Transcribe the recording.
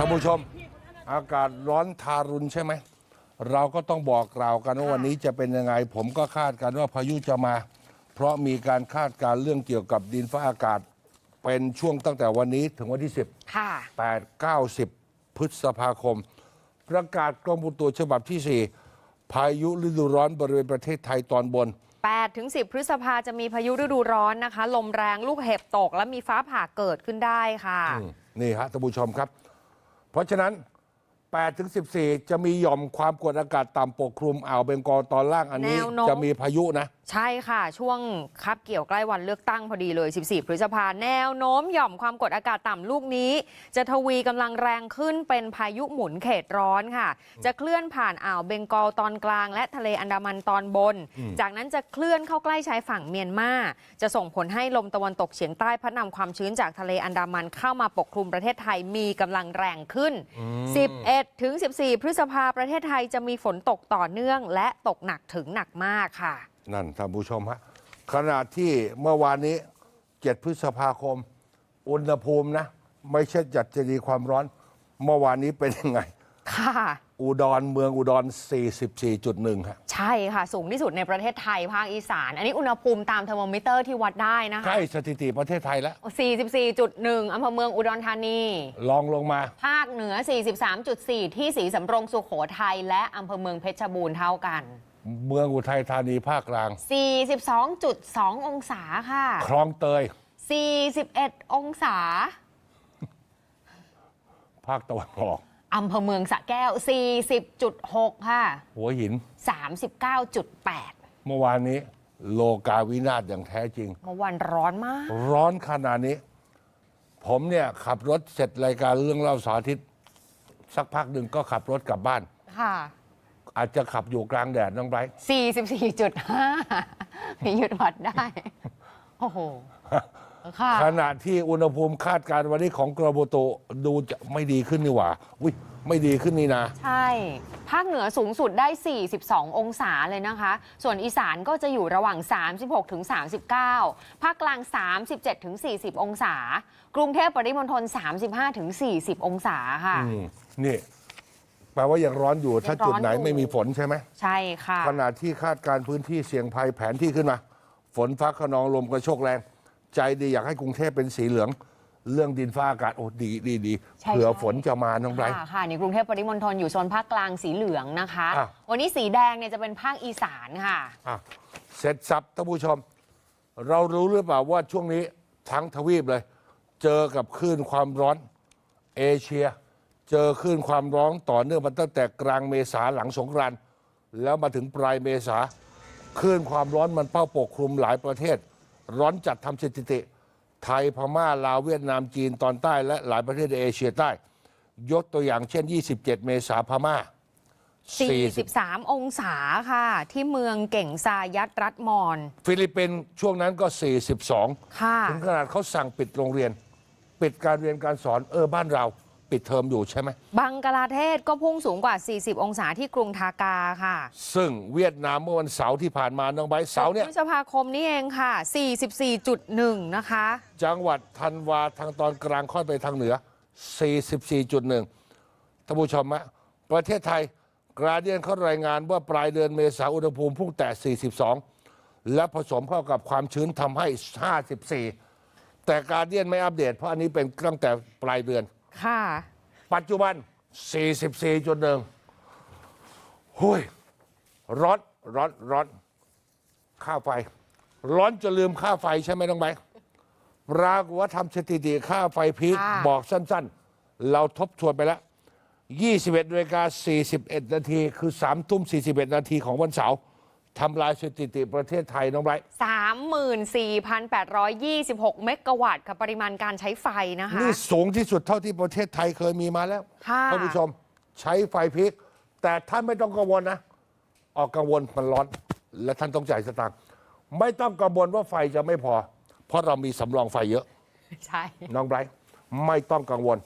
ท่านผู้ชม อากาศร้อนทารุณใช่ไหม เราก็ต้องบอกกล่าวกันว่าวันนี้จะเป็นยังไง ผมก็คาดกันว่าพายุจะมา เพราะมีการคาดการณ์เรื่องเกี่ยวกับดินฟ้าอากาศ เป็นช่วงตั้งแต่วันนี้ถึงวันที่ 10 ค่ะ 8 9 10 พฤษภาคม ประกาศกรมอุตุฉบับที่ 4 พายุฤดูร้อนบริเวณประเทศไทยตอนบน 8 ถึง 10 พฤษภาจะมีพายุฤดูร้อนนะคะ ลมแรงลูกเห็บตก และมีฟ้าผ่าเกิดขึ้นได้ค่ะอืมนี่ฮะท่านผู้ชมครับ เพราะฉะนั้น8ถึง14 จะมีหย่อมความกดอากาศต่ำปกคลุมอ่าวเบงกอลตอนล่างอันนี้ แนวโน้ม จะมีพายุนะ ใช่ค่ะ ช่วงคับเกี่ยวใกล้วันเลือกตั้งพอดีเลย 14 พฤษภาแนวโน้มหย่อมความกดอากาศต่ำลูกนี้ จะทวีกำลังแรงขึ้นเป็นพายุหมุนเขตร้อนค่ะ จะเคลื่อนผ่านอ่าวเบงกอลตอนกลาง และทะเลอันดามันตอนบน จากนั้นจะเคลื่อนเข้าใกล้ชายฝั่งเมียนมา จะส่งผลให้ลมตะวันตกเฉียงใต้พัดนำความชื้นจากทะเลอันดามันเข้ามาปกคลุมประเทศไทยมีกำลังแรงขึ้น 11 ถึง 14 พฤษภาประเทศไทยจะมีฝนตกต่อเนื่อง และตกหนักถึงหนักมากค่ะ นั่นท่านผู้ชมฮะขณะที่เมื่อวานนี้ 7 พฤษภาคม อุณหภูมินะ ไม่ใช่จัดจะดีความร้อน เมื่อวานนี้เป็นยังไง ค่ะ อุดรเมืองอุดร 44.1ฮะใช่ค่ะ สูงที่สุดในประเทศไทยภาคอีสาน อันนี้อุณหภูมิตามเทอร์โมมิเตอร์ที่วัดได้นะใกคะ ล้สถิติประเทศไทยแล้ว 44.1อำเภอเมืองอุดรธานี ลองลงมา ภาคเหนือ 43.4 ที่ศรีสำโรงสุโขทัยและอำเภอเมืองเพชรบูรณ์เท่ากัน เมืองอุทัยธานีภาคกลาง 42.2 องศาค่ะ คลองเตย 41 องศา ภาคตะวันออกอำเภอเมืองสระแก้ว 40.6 ค่ะ หัวหิน 39.8 เมื่อวานนี้โลกาวินาศอย่างแท้จริง เมื่อวันร้อนมาก ร้อนขนาดนี้ ผมเนี่ยขับรถเสร็จรายการเรื่องเล่าสาธิต สักพักหนึ่งก็ขับรถกลับบ้าน ค่ะ อาจจะขับอยู่กลางแดดน้องไบรท์44.5มีหยุดวัดได้ โอ้โห ค่ะ ขณะที่อุณหภูมิคาดการณ์วันนี้ของกรมอุตุดูจะไม่ดีขึ้นนี่หว่าอุ้ยไม่ดีขึ้นนี่นะ ใช่ ภาคเหนือสูงสุดได้ 42 องศาเลยนะคะ ส่วนอีสานก็จะอยู่ระหว่าง 36 ถึง 39 ภาคกลาง 37 ถึง 40 องศา กรุงเทพปริมณฑล 35 ถึง 40 องศาค่ะ อืมนี่ แปลว่ายังร้อนอยู่ ถ้ายังร้จุดอนไหนอยู่ไม่มีฝนใช่ไหมใช่ค่ะขณะที่คาดการณ์พื้นที่เสี่ยงภัยแผนที่ขึ้นมา ฝนฟ้าขนองลมกระโชกแรง ใจดีอยากให้กรุงเทพเป็นสีเหลือง เรื่องดินฟ้าอากาศโอ้ดีดีดีใช่เผื่อใช่ฝนจะมาน้องไบรท์ค่ะค่ะนี่กรุงเทพปริมณฑลอยู่โซนภาคกลางสีเหลืองนะคะอะวันนี้สีแดงเนี่ยจะเป็นภาคอีสานค่ะอะเสร็จสับท่านผู้ชม เรารู้หรือเปล่าว่าช่วงนี้ทั้งทวีปเลย เจอกับคลื่นความร้อนเอเชีย เจอคลื่นความร้อนต่อเนื่องมาตั้งแต่กลางเมษาหลังสงกรานต์แล้วมาถึงปลายเมษาคลื่นความร้อนมันเป้าปกคลุมหลายประเทศ ร้อนจัดทำสถิติ ไทยพม่าลาวเวียดนามจีนตอนใต้และหลายประเทศในเอเชียใต้ ยกตัวอย่างเช่น 27 เมษาพม่า 43 องศาค่ะ ที่เมืองเก่งซายัตรัฐมอน ฟิลิปปินส์ช่วงนั้นก็ 42 ค่ะ ถึงขนาดเขาสั่งปิดโรงเรียน ปิดการเรียนการสอนเออบ้านเรา ปิดเทอมอยู่ใช่ไหมบังกลาเทศก็พุ่งสูงกว่า 40 องศาที่กรุงทากาค่ะ ซึ่งเวียดนามเมื่อวันเสาร์ที่ผ่านมาน้องใบร์ทเสาร์เนี่ยพฤษภาคมนี่เองค่ะ 44.1 นะคะ จังหวัดธันวาทางตอนกลางค่อยไปทางเหนือ 44.1ท่านผู้ชมฮะประเทศไทยกราเดียนเขารายงานว่าปลายเดือนเมษาอุณหภูมิพุ่งแต่ 42 และผสมเข้ากับความชื้นทำให้ 54 แต่การเดียนไม่อัปเดต เพราะอันนี้เป็นตั้งแต่ปลายเดือน ค่ะ ปัจจุบัน 44.1หุยร้อนร้อนร้อนค่าไฟ ร้อนจนลืมค่าไฟใช่ไหมน้องใบร์ทปรากฏว่าทำสถิติค่าไฟพีคค่ะ บอกสั้นๆ เราทบทวนไปแล้ว 21นาฬิกา41 นาที คือ3ทุ่ม41 นาทีของวันเสาร์ ทำลายสถิติประเทศไทยน้องไบร์ท34,826 เมกะวัตต์ค่ะปริมาณการใช้ไฟนะคะ นี่สูงที่สุดเท่าที่ประเทศไทยเคยมีมาแล้วค่ะ ท่านผู้ชมใช้ไฟพีคแต่ท่านไม่ต้องกังวลนะ ออกกังวลมันร้อน และท่านต้องจ่ายสตางค์ไม่ต้องกังวลว่าไฟจะไม่พอ เพราะเรามีสำรองไฟเยอะ ใช่ น้องไบรท์ไม่ต้องกังวล